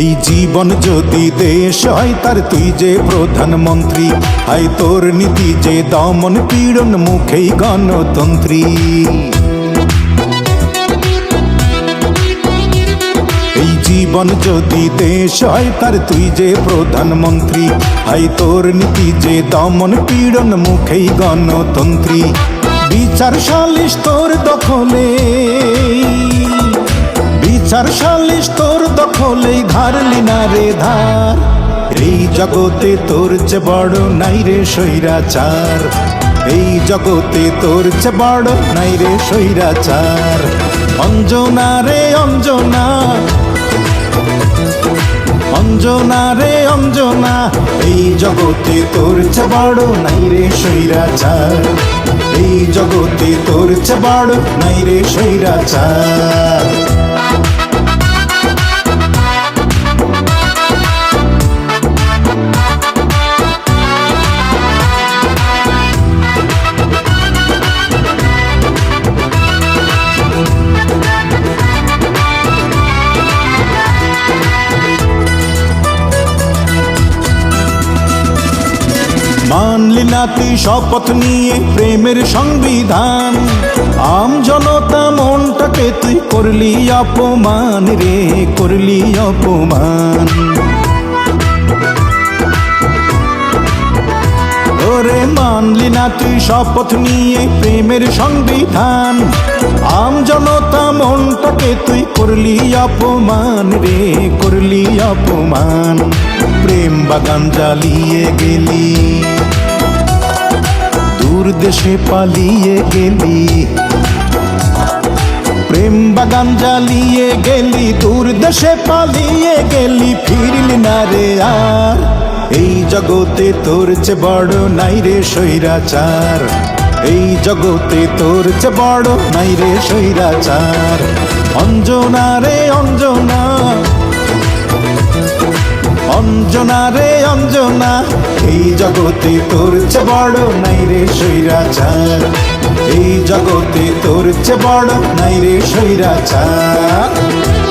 জীবন যদি দেশ হয়, তার তুই যে প্রধানমন্ত্রী। আই তোর নীতি যে দমন পীড়ন মুখেই গণতন্ত্রী। এই জীবন যদি দেশ হয়, তার তুই যে প্রধানমন্ত্রী। আই তোর নীতি যে দমন পীড়ন মুখেই গণতন্ত্রী। বিচার সালিশ তোর দখলে। বিচার সালিশ তোর দখলে ধারলি না রে ধার। এই জগতে তোর চে বড় নাই রে সৈরাচার এই জগতে তোর চে বড় নাই রে সৈরাচার অঞ্জনা রে অঞ্জনা অঞ্জনা রে অঞ্জনা, এই জগতে তোর চে বড় নাই রে সৈরাচার এই জগতে তোর চে বড় নাই রে সৈরাচার মানলি না তুই শপথ নিয়ে প্রেমের সংবিধান। আম জনতা মনটাকে তুই করলি অপমান রে, করলি অপমান। ওরে মানলি না তুই শপথ নিয়ে প্রেমের সংবিধান। আম জনতা মনটাকে তুই করলি অপমান রে, করলি অপমান। প্রেম বাগান জ্বালিয়ে গেলি দেশে পালিয়ে গেলি। প্রেম বাগান জ্বালিয়ে গেলি, দূর দেশে পালিয়ে গেলি, ফিরলি না রে আর। এই জগতে তোর চে বড় নাই রে সৈরাচার এই জগতে তোর চে বড় নাই রে সৈরাচার অঞ্জনা রে অঞ্জনা। অঞ্জনা রে অঞ্জনা। এই জগতে তোর চে বড় নাই রে সৈরাচার এই জগতে তোর চে বড় নাই রে সৈরাচার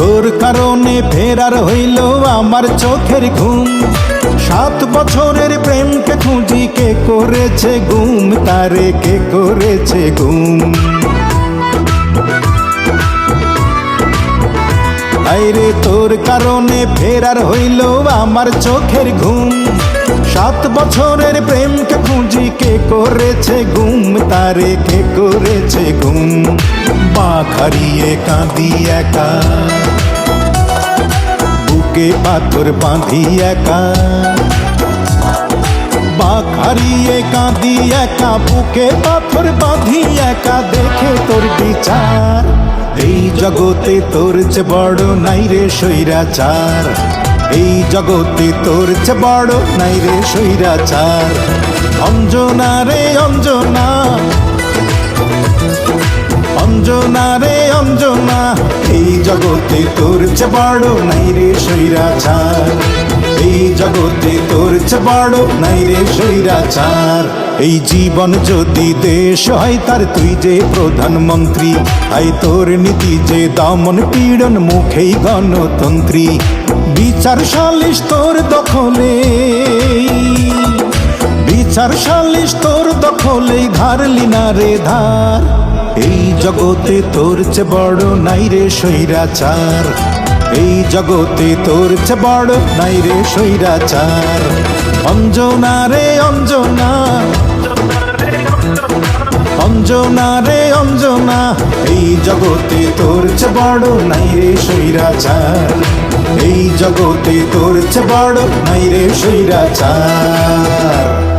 তোর কারণে ফেরার হইল আমার চোখের ঘুম। সাত বছরের প্রেমকে খুঁজি কে করেছে গুম, তারে কে করেছে গুম? আইরে, তোর কারণে ফেরার হইল আমার চোখের ঘুম। সাত বছরের প্রেমকে খুঁজি কে করেছে গুম, তারে কে করেছে গুম? বাখারিয়ে কাঁদি একা। বুকে পাথর বাঁধি একা। বাখারিয়ে কাঁদি একা, বুকে পাথর বাঁধি একা। দেখে তোর বিচার, এই জগতে তোর চে বড় নাই রে সৈরাচার এই জগতে তোর চে বড় নাই রে সৈরাচার অঞ্জনা রে অঞ্জনা এই জগতে তোর চে বড় নাই রে সৈরাচার এই জগতে তোর চে বড় নাই রে সৈরাচার এই জীবন যদি দেশ হয়, তার তুই যে প্রধানমন্ত্রী, আই তোর নীতি যে দমন পীড়ন মুখেই গণতন্ত্রী। বিচার সালিশ তোর দখলে, বিচার সালিশ তোর দখলেই ধারলি না রে ধার। এই জগতে তোর চে বড় নাই রে সৈরাচার এই জগতে তোর চে বড় নাই রে সৈরাচার অঞ্জনা রে অঞ্জনা অঞ্জনা রে অঞ্জনা, এই জগতে তোর চে বড় নাই রে সৈরাচার এই জগতে তোর চে বড় নাই রে সৈরাচার